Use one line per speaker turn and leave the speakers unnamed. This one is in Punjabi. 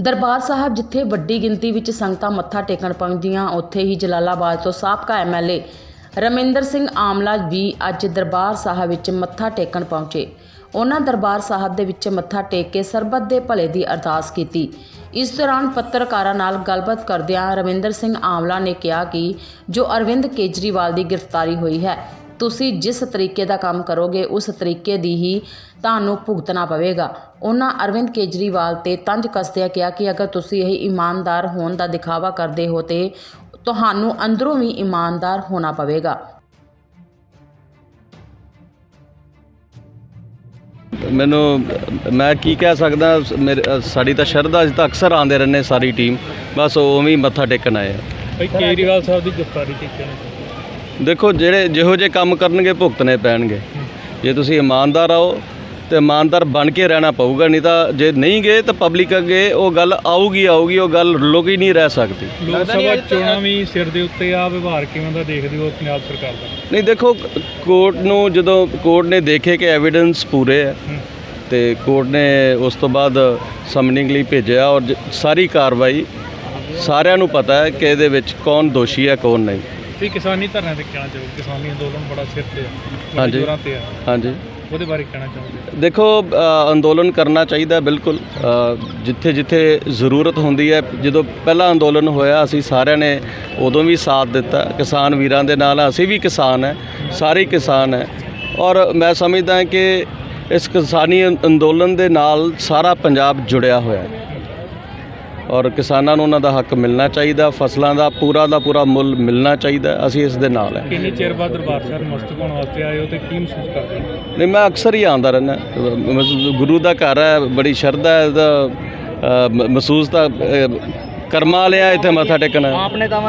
ਦਰਬਾਰ ਸਾਹਿਬ ਜਿੱਥੇ ਵੱਡੀ ਗਿਣਤੀ ਵਿੱਚ ਸੰਗਤਾਂ ਮੱਥਾ ਟੇਕਣ ਪਹੁੰਚਦੀਆਂ, ਉੱਥੇ ਹੀ ਜਲਾਲਾਬਾਦ ਤੋਂ ਸਾਬਕਾ ਐਮਐਲਏ ਰਮਿੰਦਰ ਸਿੰਘ ਆਮਲਾ ਵੀ ਅੱਜ ਦਰਬਾਰ ਸਾਹਿਬ ਵਿੱਚ ਮੱਥਾ ਟੇਕਣ ਪਹੁੰਚੇ। ਉਹਨਾਂ ਦਰਬਾਰ ਸਾਹਿਬ ਦੇ ਵਿੱਚ ਮੱਥਾ ਟੇਕ ਕੇ ਸਰਬੱਤ ਦੇ ਭਲੇ ਦੀ ਅਰਦਾਸ ਕੀਤੀ। ਇਸ ਦੌਰਾਨ ਪੱਤਰਕਾਰਾਂ ਨਾਲ ਗੱਲਬਾਤ ਕਰਦਿਆਂ ਰਵਿੰਦਰ ਸਿੰਘ ਆਮਲਾ ਨੇ ਕਿਹਾ ਕਿ ਜੋ ਅਰਵਿੰਦ ਕੇਜਰੀਵਾਲ ਦੀ ਗ੍ਰਿਫਤਾਰੀ ਹੋਈ ਹੈ ਤੁਸੀਂ ਜਿਸ ਤਰੀਕੇ ਦਾ ਕੰਮ ਕਰੋਗੇ ਉਸ ਤਰੀਕੇ ਦੀ ਹੀ ਤੁਹਾਨੂੰ ਭੁਗਤਣਾ ਪਵੇਗਾ। ਉਹਨਾਂ ਅਰਵਿੰਦ ਕੇਜਰੀਵਾਲ ਤੇ ਤੰਜ ਕੱਸਦਿਆਂ ਕਿਹਾ ਕਿ ਅਗਰ ਤੁਸੀਂ ਇਹ ਇਮਾਨਦਾਰ ਹੋਣ ਦਾ ਦਿਖਾਵਾ ਕਰਦੇ ਹੋ ਤੇ ਤੁਹਾਨੂੰ ਅੰਦਰੋਂ ਵੀ ਇਮਾਨਦਾਰ ਹੋਣਾ ਪਵੇਗਾ।
ਮੈਨੂੰ ਮੈਂ ਕੀ ਕਹਿ ਸਕਦਾ ਮੇਰੇ ਸਾਡੀ ਤਾਂ ਸ਼ਰਧਾ ਅਸੀਂ ਤਾਂ ਅਕਸਰ ਆਉਂਦੇ ਰਹਿੰਦੇ ਸਾਰੀ ਟੀਮ ਬਸ ਉਵੇਂ ਹੀ ਮੱਥਾ ਟੇਕਣ ਆਏ ਆ।
ਭਾਈ ਕੇਜਰੀਵਾਲ ਸਾਹਿਬ ਦੀ ਗ੍ਰਿਫਤਾਰੀ ਕਿਉਂ
ਦੇਖੋ ਜਿਹੜੇ ਜਿਹੋ ਜਿਹੇ ਕੰਮ ਕਰਨਗੇ ਭੁਗਤਣੇ ਪੈਣਗੇ। ਜੇ ਤੁਸੀਂ ਇਮਾਨਦਾਰ ਆਓ ਤੇ ਇਮਾਨਦਾਰ ਬਣ ਕੇ ਰਹਿਣਾ ਪਊਗਾ ਨਹੀਂ ਤਾਂ ਜੇ ਨਹੀਂ ਗਏ ਤਾਂ ਪਬਲਿਕ ਅੱਗੇ ਉਹ ਗੱਲ ਆਊਗੀ ਆਊਗੀ ਉਹ ਗੱਲ ਲੁਕ ਹੀ ਨਹੀਂ ਰਹਿ ਸਕਦੀ।
ਲੋਕ ਸਭਾ ਚੋਣਾਂ ਵੀ ਸਿਰ ਦੇ ਉੱਤੇ ਆ ਵਿਵਹਾਰ ਕਿਵੇਂ ਦਾ ਦੇਖਦੇ ਹੋ ਪੰਜਾਬ ਸਰਕਾਰ ਦਾ?
ਨਹੀਂ ਦੇਖੋ ਕੋਰਟ ਨੂੰ ਜਦੋਂ ਕੋਰਟ ਨੇ ਦੇਖੇ ਕਿ ਐਵੀਡੈਂਸ ਪੂਰੇ ਹੈ। ਤੇ ਕੋਰਟ ਨੇ ਉਸ ਤੋਂ ਬਾਅਦ ਸਮਨਿੰਗ ਲਈ ਭੇਜਿਆ ਔਰ ਜ- ਸਾਰੀ ਕਾਰਵਾਈ ਸਾਰਿਆਂ ਨੂੰ ਪਤਾ ਹੈ ਕਿ ਇਹਦੇ ਵਿੱਚ ਕੌਣ ਦੋਸ਼ੀ ਹੈ ਕੌਣ ਨਹੀਂ।
ਤੇ ਕਿਸਾਨੀ ਧਰਨੇ ਤੇ ਕਹਿਣਾ ਚਾਹੋ ਕਿਸਾਨੀ ਅੰਦੋਲਨ ਬੜਾ ਸਿਰ ਤੇ ਆ
ਹਾਂਜੀ।
ਜ਼ੋਰਾਂ ਤੇ ਆ।
ਹਾਂਜੀ।
ਉਹਦੇ ਬਾਰੇ ਕਹਿਣਾ ਚਾਹੋਗੇ?
ਦੇਖੋ ਅ, ਅੰਦੋਲਨ ਕਰਨਾ ਚਾਹੀਦਾ ਬਿਲਕੁਲ। ਜਿੱਥੇ ਜਿੱਥੇ ਜ਼ਰੂਰਤ ਹੁੰਦੀ ਹੈ ਜਦੋਂ ਪਹਿਲਾ ਅੰਦੋਲਨ ਹੋਇਆ ਅਸੀਂ ਸਾਰਿਆਂ ਨੇ ਉਦੋਂ ਵੀ ਸਾਥ ਦਿੱਤਾ। ਕਿਸਾਨ ਵੀਰਾਂ ਦੇ ਨਾਲ ਅਸੀਂ ਵੀ ਕਿਸਾਨ ਹੈ ਸਾਰੇ ਹੀ ਕਿਸਾਨ ਹੈ। ਔਰ ਮੈਂ ਸਮਝਦਾ ਕਿ ਇਸ ਕਿਸਾਨੀ ਅੰਦੋਲਨ ਦੇ ਨਾਲ ਸਾਰਾ ਪੰਜਾਬ ਜੁੜਿਆ ਹੋਇਆ ਹੈ। ਔਰ ਕਿਸਾਨਾਂ ਨੂੰ ਉਹਨਾਂ ਦਾ ਹੱਕ ਮਿਲਣਾ ਚਾਹੀਦਾ ਫਸਲਾਂ ਦਾ ਪੂਰਾ ਦਾ ਪੂਰਾ ਮੁੱਲ ਮਿਲਣਾ ਚਾਹੀਦਾ ਅਸੀਂ ਇਸ ਦੇ ਨਾਲ ਹੈ।
ਕਿੰਨੇ ਚਿਰ ਬਾਅਦ ਦਰਬਾਰ ਸਾਹਿਬ ਨਮਸਤਕ ਹੋਣ ਵਾਸਤੇ ਆਏ ਹੋ ਤੇ ਕੀ ਮਹਿਸੂਸ ਕਰਦੇ
ਨਹੀਂ ਮੈਂ ਅਕਸਰ ਹੀ ਆਉਂਦਾ ਰਹਿੰਦਾ ਗੁਰੂ ਦਾ ਘਰ ਹੈ ਬੜੀ ਸ਼ਰਧਾ ਹੈ ਇਹਦਾ ਮਹਿਸੂਸ ਤਾਂ ਕਰਮਾ ਲਿਆ ਇੱਥੇ ਮੱਥਾ ਟੇਕਣਾ।
ਆਪਨੇ ਤਾਂ